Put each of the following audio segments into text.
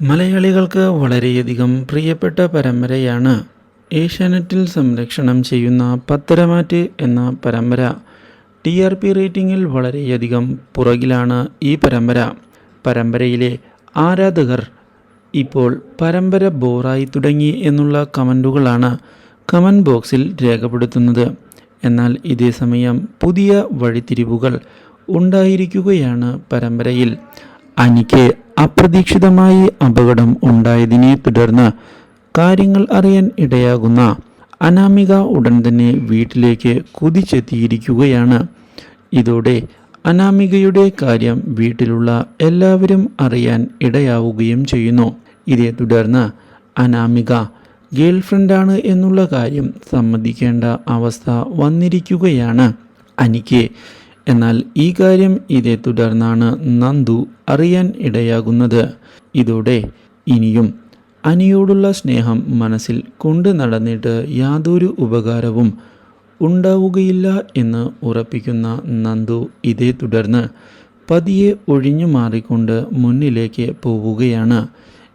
മലയാളികൾക്ക് വളരെയധികം പ്രിയപ്പെട്ട പരമ്പരയാണ് ഏഷ്യാനെറ്റിൽ സംരക്ഷണം ചെയ്യുന്ന പത്തരമാറ്റ് എന്ന പരമ്പര. ടി ആർ പി റേറ്റിംഗിൽ വളരെയധികം പുറകിലാണ് ഈ പരമ്പര. പരമ്പരയിലെ ആരാധകർ ഇപ്പോൾ പരമ്പര ബോറായി തുടങ്ങി എന്നുള്ള കമന്റുകളാണ് കമന്റ് ബോക്സിൽ രേഖപ്പെടുത്തുന്നത്. എന്നാൽ ഇതേസമയം പുതിയ വഴിത്തിരിവുകൾ ഉണ്ടായിരിക്കുകയാണ് പരമ്പരയിൽ. അനിക്ക് അപ്രതീക്ഷിതമായി അപകടം ഉണ്ടായതിനെ തുടർന്ന് കാര്യങ്ങൾ അറിയാൻ ഇടയാകുന്ന അനാമിക ഉടൻ തന്നെ വീട്ടിലേക്ക് കുതിച്ചെത്തിയിരിക്കുകയാണ്. ഇതോടെ അനാമികയുടെ കാര്യം വീട്ടിലുള്ള എല്ലാവരും അറിയാൻ ഇടയാവുകയും ചെയ്യുന്നു. ഇതേ തുടർന്ന് അനാമിക ഗേൾഫ്രണ്ടാണ് എന്നുള്ള കാര്യം സമ്മതിക്കേണ്ട അവസ്ഥ വന്നിരിക്കുകയാണ്. അനിക്ക് എന്നാൽ ഈ കാര്യം ഇതേ തുടർന്നാണ് നന്ദു അറിയാൻ ഇടയാകുന്നത്. ഇതോടെ ഇനിയും അനിയോടുള്ള സ്നേഹം മനസ്സിൽ കൊണ്ടു നടന്നിട്ട് യാതൊരു ഉപകാരവും ഉണ്ടാവുകയില്ല എന്ന് ഉറപ്പിക്കുന്ന നന്ദു ഇതേ തുടർന്ന് പതിയെ ഒഴിഞ്ഞു മാറിക്കൊണ്ട് മുന്നിലേക്ക് പോവുകയാണ്.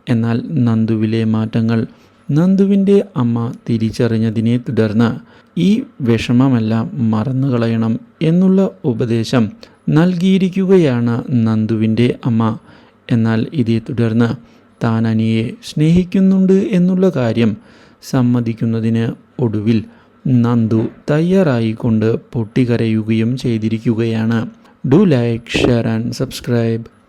എന്നാൽ നന്ദുവിലെ മാറ്റങ്ങൾ നന്ദുവിന്റെ അമ്മ തിരിച്ചറിഞ്ഞതിനെ തുടർന്ന് ഈ വിഷമമെല്ലാം മറന്നു കളയണം എന്നുള്ള ഉപദേശം നൽകിയിരിക്കുകയാണ് നന്ദുവിന്റെ അമ്മ. എന്നാൽ ഇതേ തുടർന്ന് താൻ അനിയെ സ്നേഹിക്കുന്നുണ്ട് എന്നുള്ള കാര്യം സമ്മതിക്കുന്നതിന് ഒടുവിൽ നന്ദു തയ്യാറായിക്കൊണ്ട് പൊട്ടിക്കരയുകയും ചെയ്തിരിക്കുകയാണ്. Do like share and subscribe.